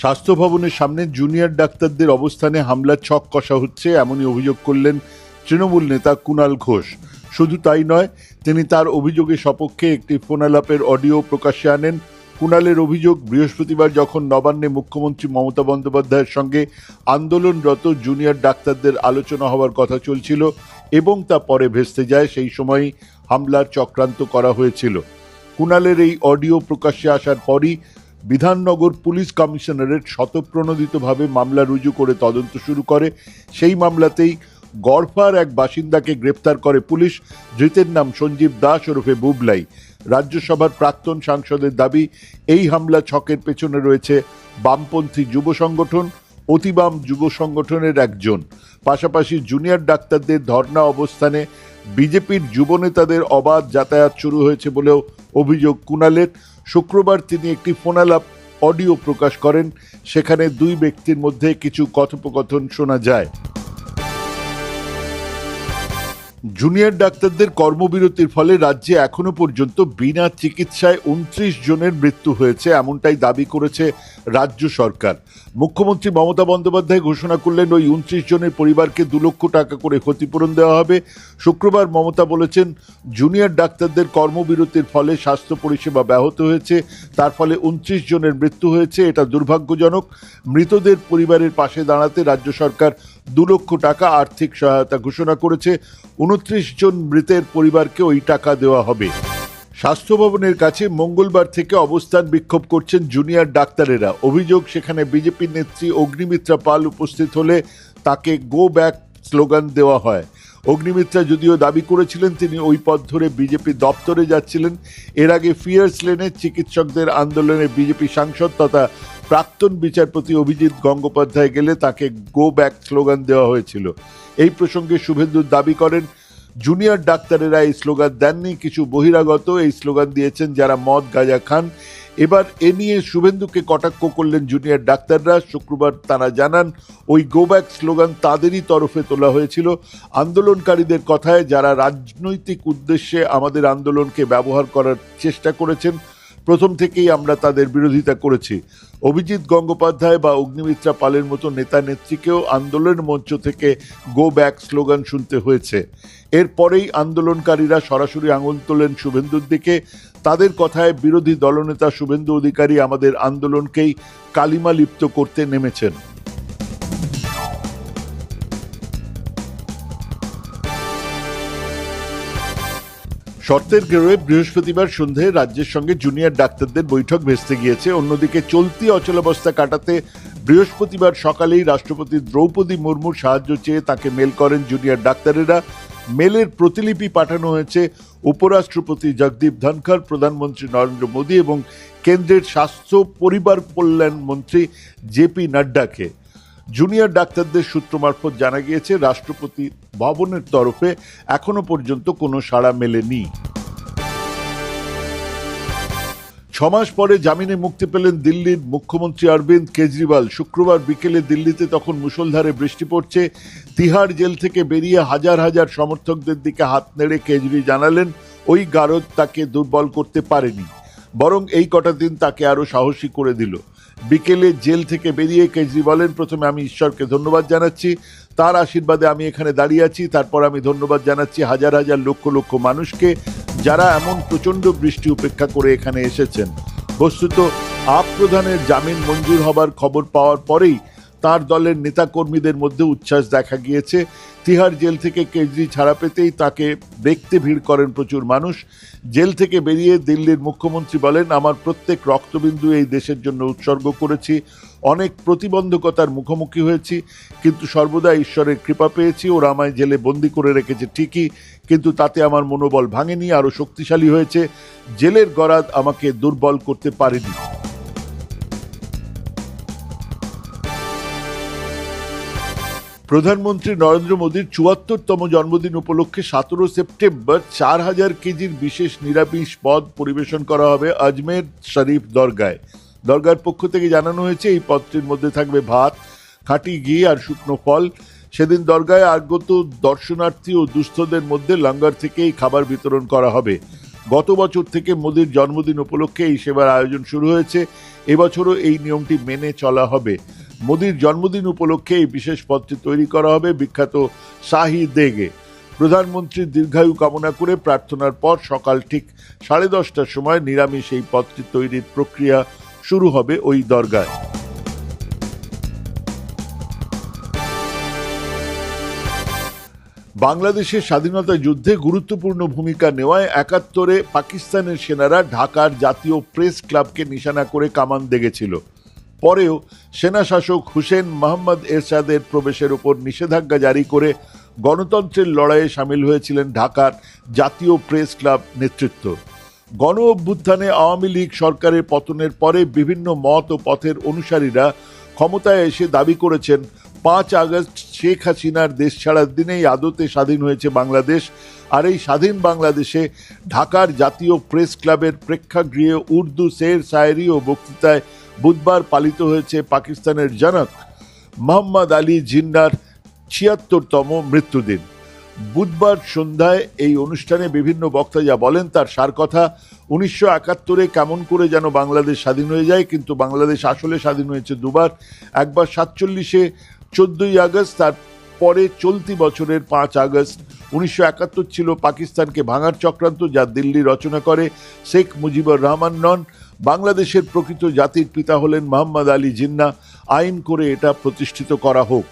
স্বাস্থ্য ভবনের সামনে জুনিয়র ডাক্তারদের অবস্থানে হামলার ছক কষা হচ্ছে, এমনই অভিযোগ করলেন তৃণমূল নেতা কুণাল ঘোষ। শুধু তাই নয়, তিনি তার অভিযোগের সপক্ষে একটি ফোনালাপের অডিও প্রকাশ্যে আনেন। কুণালের অভিযোগ, বৃহস্পতিবার যখন নবান্নে মুখ্যমন্ত্রী মমতা বন্দ্যোপাধ্যায়ের সঙ্গে আন্দোলনরত জুনিয়র ডাক্তারদের আলোচনা হওয়ার কথা চলছিল এবং তা পরে ভেস্তে যায়, সেই সময়ই হামলার চক্রান্ত করা হয়েছিল। কুণালের এই অডিও প্রকাশ্যে আসার পরই বিধাননগর পুলিশ কমিশনারেট শতপ্রণোদিতভাবে মামলা রুজু করে তদন্ত শুরু করে। সেই মামলাতেই গড়ফার এক বাসিন্দাকে গ্রেপ্তার করে পুলিশ। ধৃতের নাম সঞ্জীব দাস ওরফে বুবলাই। রাজ্যসভার প্রাক্তন সাংসদের দাবি, এই হামলা ছকের পেছনে রয়েছে বামপন্থী যুব সংগঠন, অতিবাম যুব সংগঠনের একজন। পাশাপাশি জুনিয়র ডাক্তারদের ধর্ণা অবস্থানে বিজেপির যুবনেতাদের অবাধ যাতায়াত শুরু হয়েছে বলেও অভিযোগ কুণালের শুক্রবার তিনি একটি ফোনালাপ অডিও প্রকাশ করেন, সেখানে দুই ব্যক্তির মধ্যে কিছু কথোপকথন শোনা যায়। জুনিয়র ডাক্তারদের কর্মবিরতির ফলে রাজ্যে এখনও পর্যন্ত বিনা চিকিৎসায় উনত্রিশ জনের মৃত্যু হয়েছে, এমনটাই দাবি করেছে রাজ্য সরকার। মুখ্যমন্ত্রী মমতা বন্দ্যোপাধ্যায় ঘোষণা করলেন, ওই উনত্রিশ জনের পরিবারকে দু লক্ষ টাকা করে ক্ষতিপূরণ দেওয়া হবে। শুক্রবার মমতা বলেছেন, জুনিয়র ডাক্তারদের কর্মবিরতির ফলে স্বাস্থ্য পরিষেবা ব্যাহত হয়েছে, তার ফলে উনত্রিশ জনের মৃত্যু হয়েছে, এটা দুর্ভাগ্যজনক। মৃতদের পরিবারের পাশে দাঁড়াতে রাজ্য সরকার দু লক্ষ টাকা আর্থিক সহায়তা ঘোষণা করেছে। উনত্রিশ জন মৃতের পরিবারকে ওই টাকা দেওয়া হবে। স্বাস্থ্য ভবনের কাছে মঙ্গলবার থেকে অবস্থান বিক্ষোভ করছেন জুনিয়র ডাক্তারেরা। অভিযোগ, সেখানে বিজেপি নেত্রী অগ্নিমিত্রা পাল উপস্থিত হলে তাকে গো ব্যাক স্লোগান দেওয়া হয়। অগ্নিমিত্রা যদিও দাবি করেছিলেন, তিনি ওই পথ ধরে বিজেপি দপ্তরে যাচ্ছিলেন। এর আগে ফিয়ার্স লেনে চিকিৎসকদের আন্দোলনে বিজেপি সাংসদ তথা প্রাক্তন বিচারপতি অভিজিৎ গঙ্গোপাধ্যায় গেলে তাকে গো ব্যাক স্লোগান দেওয়া হয়েছিল। এই প্রসঙ্গে শুভেন্দু দাবি করেন, জুনিয়র ডাক্তারেরা এই স্লোগান দেননি, কিছু বহিরাগত এই স্লোগান দিয়েছেন যারা মদ, গাজা খান। এবার এ নিয়ে শুভেন্দুকে কটাক্ষ করলেন জুনিয়র ডাক্তাররা। শুক্রবার তারা জানান, ওই গো ব্যাক স্লোগান তাদেরই তরফে তোলা হয়েছিল। আন্দোলনকারীদের কথায় যারা রাজনৈতিক উদ্দেশ্যে আমাদের আন্দোলনকে ব্যবহার করার চেষ্টা করেছেন প্রথম থেকেই আমরা তাদের বিরোধিতা করেছি। অভিজিৎ গঙ্গোপাধ্যায় বা অগ্নিমিত্রা পালের মতো নেতা নেত্রীকেও আন্দোলনের মঞ্চ থেকে গো ব্যাক স্লোগান শুনতে হয়েছে। এরপরেই আন্দোলনকারীরা সরাসরি আঙুল তোলেন শুভেন্দুর দিকে। তাদের কথায় বিরোধী দলনেতা শুভেন্দু অধিকারী আমাদের আন্দোলনকেই কালিমা লিপ্ত করতে নেমেছেন। শর্তের গেরোয়ে বৃহস্পতিবার সন্ধ্যায় রাজ্যের সঙ্গে জুনিয়র ডাক্তারদের বৈঠক ভেস্তে গিয়েছে। অন্যদিকে চলতি অচলাবস্থা কাটাতে বৃহস্পতিবার সকালেই রাষ্ট্রপতি দ্রৌপদী মুর্মুর সাহায্য চেয়ে তাকে মেল করেন জুনিয়র ডাক্তারেরা। মেলের প্রতিলিপি পাঠানো হয়েছে উপরাষ্ট্রপতি জগদীপ ধনখড়, প্রধানমন্ত্রী নরেন্দ্র মোদী এবং কেন্দ্রের স্বাস্থ্য পরিবার কল্যাণ মন্ত্রী জেপি নাড্ডাকে। জুনিয়র ডাক্তারদের সূত্র মারফত জানা গিয়েছে, রাষ্ট্রপতি ভবনের তরফে এখনও পর্যন্ত কোনো সাড়া মেলেনি। ছমাস পরে জামিনে মুক্তি পেলেন দিল্লির মুখ্যমন্ত্রী অরবিন্দ কেজরিওয়াল। শুক্রবার বিকেলে দিল্লিতে তখন মুষলধারে বৃষ্টি পড়ছে। তিহার জেল থেকে বেরিয়ে হাজার হাজার সমর্থকদের দিকে হাত নেড়ে কেজরি জানালেন, ওই গারদ তাকে দুর্বল করতে পারেনি। বরং এই কটা দিন তাকে আরও সাহসী করে দিল। বিকেলে জেল থেকে বেরিয়ে কেজরিওয়ালের প্রথমে আমি ঈশ্বরকে ধন্যবাদ জানাচ্ছি। তার আশীর্বাদে আমি এখানে দাঁড়িয়ে আছি। তারপর আমি ধন্যবাদ জানাচ্ছি হাজার হাজার লক্ষ লক্ষ মানুষকে যারা এমন প্রচণ্ড বৃষ্টি উপেক্ষা করে এখানে এসেছেন। বস্তুত, আপ প্রধানের জামিন মঞ্জুর হবার খবর পাওয়ার পরেই তার দলের নেতাকর্মীদের মধ্যে উচ্ছ্বাস দেখা গিয়েছে। তিহার জেল থেকে কেজরি ছাড়া পেতেই তাকে দেখতে ভিড় করেন প্রচুর মানুষ। জেল থেকে বেরিয়ে দিল্লির মুখ্যমন্ত্রী বলেন, আমার প্রত্যেক রক্তবিন্দু এই দেশের জন্য উৎসর্গ করেছি। অনেক প্রতিবন্ধকতার মুখোমুখি হয়েছি, কিন্তু সর্বদা ঈশ্বরের কৃপা পেয়েছি। ওরা আমায় জেলে বন্দি করে রেখেছে ঠিকই, কিন্তু তাতে আমার মনোবল ভাঙেনি, আরও শক্তিশালী হয়েছে। জেলের গরাদ আমাকে দুর্বল করতে পারেনি। প্রধানমন্ত্রী নরেন্দ্র মোদীর চুয়াত্তরতম জন্মদিন উপলক্ষে সতেরো সেপ্টেম্বর চার হাজার কেজির বিশেষ নিরামিষ পদ পরিবেশন করা হবে আজমের শরীফ দরগায়। দরগার পক্ষ থেকে জানানো হয়েছে, এই পদটির মধ্যে থাকবে ভাত, খাঁটি ঘি আর শুকনো ফল। সেদিন দরগায় আগত দর্শনার্থী ও দুস্থদের মধ্যে লঙ্গার থেকে এই খাবার বিতরণ করা হবে। গত বছর থেকে মোদির জন্মদিন উপলক্ষে এই সেবার আয়োজন শুরু হয়েছে। এবছরও এই নিয়মটি মেনে চলা হবে। মোদির জন্মদিন উপলক্ষে এই বিশেষ পদটি তৈরি করা হবে। বিখ্যাত শাহি দেগে। প্রধানমন্ত্রীর দীর্ঘায়ু কামনা করে প্রার্থনার পর সকাল ঠিক সাড়ে দশটার সময় নিরামিষ এই পদটি তৈরির প্রক্রিয়া শুরু হবে ওই দরগায়। বাংলাদেশের স্বাধীনতা যুদ্ধে গুরুত্বপূর্ণ ভূমিকা নেওয়ায় একাত্তরে পাকিস্তানের সেনারা ঢাকার জাতীয় প্রেস ক্লাবকে নিশানা করে কামান দেগেছিল। পরেও সেনা শাসক হুসেন মোহাম্মদ এরশাদের প্রবেশের উপর নিষেধাজ্ঞা জারি করে গণতন্ত্রের লড়াইয়ে সামিল হয়েছিলেন ঢাকার জাতীয় প্রেস ক্লাব নেতৃত্ব। গণ অভ্যুত্থানে আওয়ামী লীগ সরকারের পতনের পরে বিভিন্ন মত ও পথের অনুসারীরা ক্ষমতায় এসে দাবি করেছেন, পাঁচ আগস্ট শেখ হাসিনার দেশ ছাড়ার দিনেই আদতে স্বাধীন হয়েছে বাংলাদেশ, আর এই স্বাধীন বাংলাদেশে ঢাকার জাতীয় প্রেস ক্লাবের প্রেক্ষাগৃহে উর্দু শের, শায়েরি ও বক্তৃতায় বুধবার পালিত হয়েছে পাকিস্তানের জনক মোহাম্মদ আলী জিন্নার ছিয়াত্তরতম মৃত্যুদিন। বুধবার সন্ধ্যায় এই অনুষ্ঠানে বিভিন্ন বক্তা যা বলেন তার সার কথা, উনিশশো একাত্তরে কেমন করে যেন বাংলাদেশ স্বাধীন হয়ে যায়, কিন্তু বাংলাদেশ আসলে স্বাধীন হয়েছে দুবার। একবার সাতচল্লিশে চোদ্দই আগস্ট তার পরে চলতি বছরের পাঁচ আগস্ট। উনিশশো একাত্তর ছিল পাকিস্তানকে ভাঙার চক্রান্ত যা দিল্লি রচনা করে। শেখ মুজিবুর রহমান নন। বাংলাদেশের প্রকৃত জাতির পিতা হলেন মোহাম্মদ আলী জিন্না। আইন করে এটা প্রতিষ্ঠিত করা হোক।